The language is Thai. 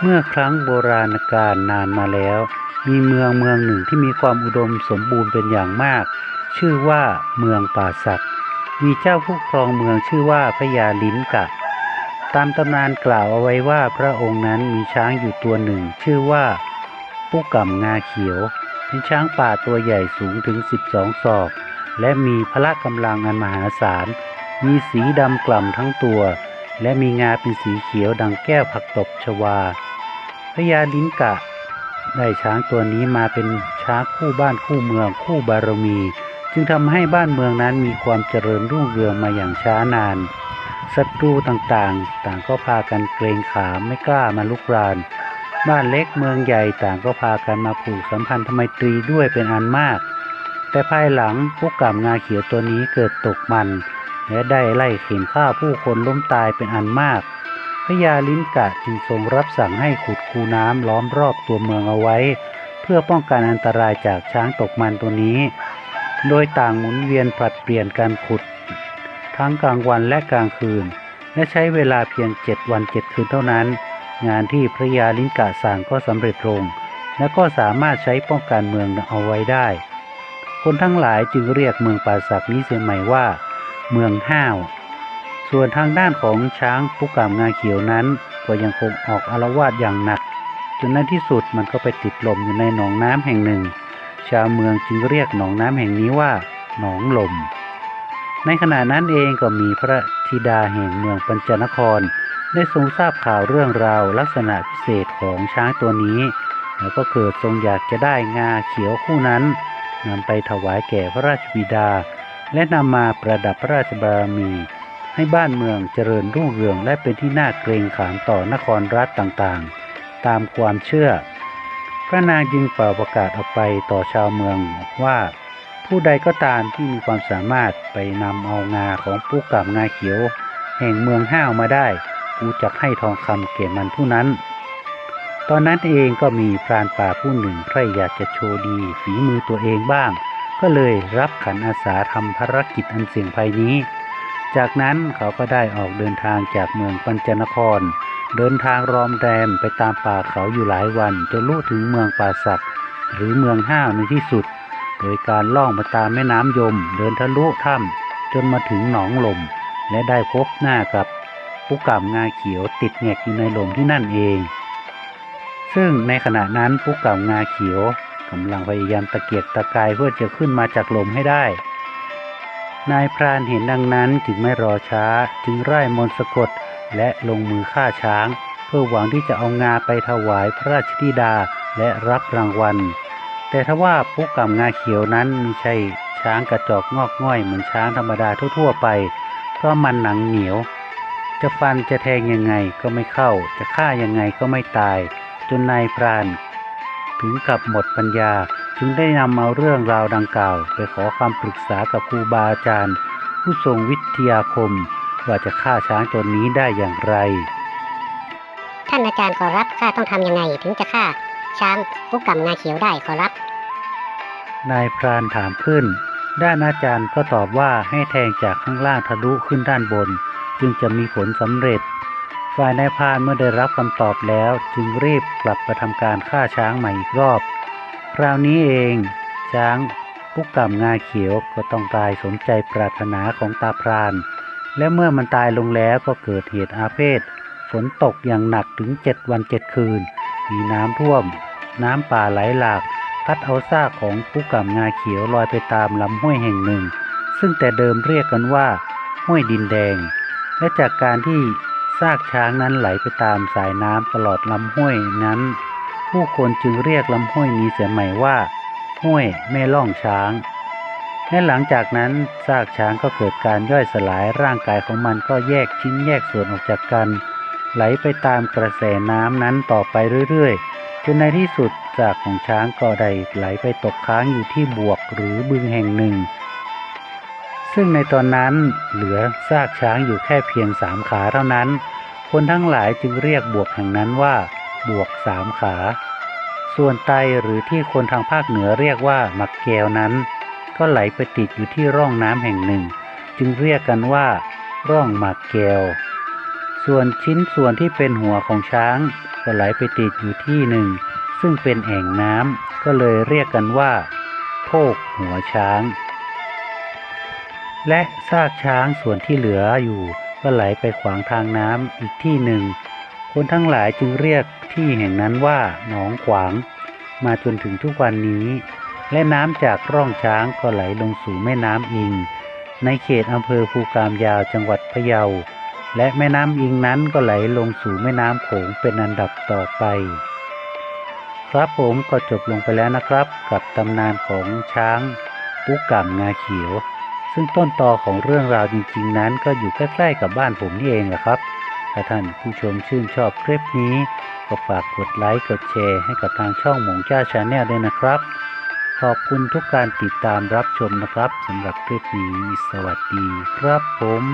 เมื่อครั้งโบราณกาลนานมาแล้ว มีเมืองเมืองหนึ่งที่มีความอุดมสมบูรณ์เป็นอย่างมาก ชื่อว่าเมืองป่าสักมีเจ้าผู้ครองเมืองชื่อว่าพญาลิ้นกะ ตามตำนานกล่าวเอาไว้ว่าพระองค์นั้นมีช้างอยู่ตัวหนึ่ง ชื่อว่าปุกกำงาเขียว เป็นช้างป่าตัวใหญ่สูงถึง 12 ศอก และมีพละกำลังอันมหาศาล มีสีดำกล่ำทั้งตัว และมีงาเป็นสีเขียวดังแก้วผักตบชวา พญาลิ้นกะ ได้ช้างตัวนี้มาเป็นช้างคู่บ้านคู่เมืองคู่บารมี จึงทำให้บ้านเมืองนั้นมีความเจริญรุ่งเรืองมาอย่างช้านานศัตรูต่างๆ ต่างก็พากันเกรงขามไม่กล้ามาลุกราน บ้านเล็กเมืองใหญ่ต่างก็พากันมาผูกสัมพันธไมตรีด้วยเป็นอันมาก แต่ภายหลังผู้กำงาเขียวตัวนี้เกิดตกมัน และได้ไล่เข็นฆ่าผู้คนล้มตายเป็นอันมาก พญาลิ้นกะจึงทรงรับสั่งให้ขุดคูน้ำล้อมรอบตัวเมืองเอาไว้ เพื่อป้องกันอันตรายจากช้างตกมันตัวนี้ โดยต่างหมุนเวียนผลัดเปลี่ยนการขุด ทั้งกลางวันและกลางคืน และใช้เวลาเพียงเจ็ดวันเจ็ดคืนเท่านั้น งานที่พระยาลิ้นกะสั่งก็สำเร็จลง และก็สามารถใช้ป้องกันเมืองเอาไว้ได้ คนทั้งหลายจึงเรียกเมืองป่าสักนี้เสียใหม่ว่า เมืองห้าว ส่วนทางด้านของช้างผู้กำงาเขียวนั้น ก็ยังคงออกอาละวาดอย่างหนัก จนในที่สุดมันก็ไปติดลมอยู่ในหนองน้ำแห่งหนึ่ง ชาวเมืองจึงเรียกหนองน้ำแห่งนี้ว่า หนองลม ในขณะนั้นเองก็มีพระธิดาแห่งเมืองปัญจนคร ได้ทรงทราบข่าวเรื่องราวลักษณะพิเศษของช้างตัวนี้ แล้วก็เกิดทรงอยากจะได้งาเขียวคู่นั้นนำไปถวายแก่พระราชบิดา และนำมาประดับพระราชบารมี ให้บ้านเมืองเจริญรุ่งเรืองและเป็นที่น่าเกรงขามต่อนครรัฐต่างๆ ตามความเชื่อ พระนางจึงเป่าประกาศออกไปต่อชาวเมืองว่าผู้ใดก็ตามที่มีความสามารถไปนำเอางาของผู้กำงาเขียว แห่งเมืองห้าวมาได้กูจะให้ทองคำเก่มันผู้นั้น ตอนนั้นเองก็มีพรานป่าผู้หนึ่งใครอยากจะโชว์ดีฝีมือตัวเองบ้าง ก็เลยรับขันอาสาทำภารกิจอันเสี่ยงภัยนี้ จากนั้นเขาก็ได้ออกเดินทางจากเมืองปัญจนคร เดินทางรอมแรมไปตามป่าเขาอยู่หลายวันจนรู้ถึงเมืองป่าสักหรือเมืองห้าวในที่สุด โดยการล่องมาตามแม่น้ำยม เดินทะลุถ้ำจนมาถึงหนองลม และได้พบหน้ากับผู้กำงาเขียวติดแงกอยู่ในลมที่นั่นเอง ซึ่งในขณะนั้นผู้กำงาเขียวกำลังพยายามตะเกียกตะกายเพื่อจะขึ้นมาจากลมให้ได้ นายพรานเห็นดังนั้นจึงไม่รอช้าจึงไล่มนสะกดและลงมือฆ่าช้าง เพื่อหวังที่จะเอางาไปถวายพระราชธิดาและรับรางวัล แต่ทว่าผู้กำงาเขียวนั้นไม่ใช่ช้างกระจอกงอกง่อยเหมือนช้างธรรมดาทั่วๆไป เพราะมันหนังเหนียว จะฟันจะแทงยังไงก็ไม่เข้า จะฆ่ายังไงก็ไม่ตาย จนนายพราน ถึงกับหมดปัญญา จึงได้นำเอาเรื่องราวดังกล่าวไปขอคำปรึกษากับครูบาอาจารย์ ผู้ทรงวิทยาคม ว่าจะฆ่าช้างตัวนี้ได้อย่างไร ท่านอาจารย์ขอรับข้าต้องทำยังไงถึงจะฆ่าช้างผู้กำงาเขียวได้ขอรับ นายพรานถามขึ้น ด้านอาจารย์ก็ตอบว่าให้แทงจากข้างล่างทะลุขึ้นด้านบน จึงจะมีผลสำเร็จ ฝ่ายนายพรานเมื่อได้รับคำตอบแล้วจึงรีบกลับมาทำการฆ่าช้างใหม่อีกรอบ คราวนี้เอง ช้างผู้กำงาเขียวก็ต้องตายสมใจปรารถนาของตาพราน และเมื่อมันตายลงแล้วก็เกิดเหตุอาเพศฝนตกอย่างหนักถึงเจ็ดวันเจ็ดคืน มีน้ำท่วม น้ำป่าไหลหลาก พัดเอาซากของผู้กำงาเขียวลอยไปตามลำห้วยแห่งหนึ่ง ซึ่งแต่เดิมเรียกกันว่า ห้วยดินแดง และจากการที่ซากช้างนั้นไหลไปตามสายน้ำตลอดลำห้วยนั้น ผู้คนจึงเรียกลำห้วยนี้เสียใหม่ว่า ห้วยแม่ล่องช้าง และหลังจากนั้นซากช้างก็เกิดการย่อยสลายร่างกายของมันก็แยกชิ้นแยกส่วนออกจากกัน ไหลไปตามกระแสน้ำนั้นต่อไปเรื่อยๆ จนในที่สุดซากของช้างก็ได้ไหลไปตกค้างอยู่ที่บวกหรือบึงแห่งหนึ่ง ซึ่งในตอนนั้นเหลือซากช้างอยู่แค่เพียงสามขาเท่านั้น คนทั้งหลายจึงเรียกบวกแห่งนั้นว่า บวกสามขา ส่วนไตหรือที่คนทางภาคเหนือเรียกว่ามักแก้วนั้น ก็ไหลไปติดอยู่ที่ร่องน้ำแห่งหนึ่ง จึงเรียกกันว่า ร่องหมากแก้วส่วนชิ้นส่วนที่เป็นหัวของช้าง ก็ไหลไปติดอยู่ที่หนึ่ง ซึ่งเป็นแอ่งน้ำก็เลยเรียกกันว่าโพกหัวช้าง และซากช้างส่วนที่เหลืออยู่ก็ไหลไปขวางทางน้ำอีกที่หนึ่ง คนทั้งหลายจึงเรียกที่แห่งนั้นว่าหนองขวาง มาจนถึงทุกวันนี้ และน้ำจากร่องช้างก็ไหลลงสู่แม่น้ำอิง ในเขตอำเภอภูกามยาวจังหวัดพะเยา และแม่น้ำอิงนั้นก็ไหลลงสู่แม่น้ำโขงเป็นอันดับต่อไป ครับผมก็จบลงไปแล้วนะครับ กับตำนานของช้างปุกก่ำงาเขียว ซึ่งต้นตอของเรื่องราวจริง ๆ นั้นก็อยู่ใกล้ๆกับบ้านผมนี่เองแหละครับ ถ้าท่านผู้ชมชื่นชอบคลิปนี้ ก็ฝากกดไลค์กดแชร์ให้กับทางช่องหมงจ้าชาแนลด้วยนะครับ ขอบคุณทุกการติดตามรับชมนะครับสำหรับคลิปนี้สวัสดีครับผม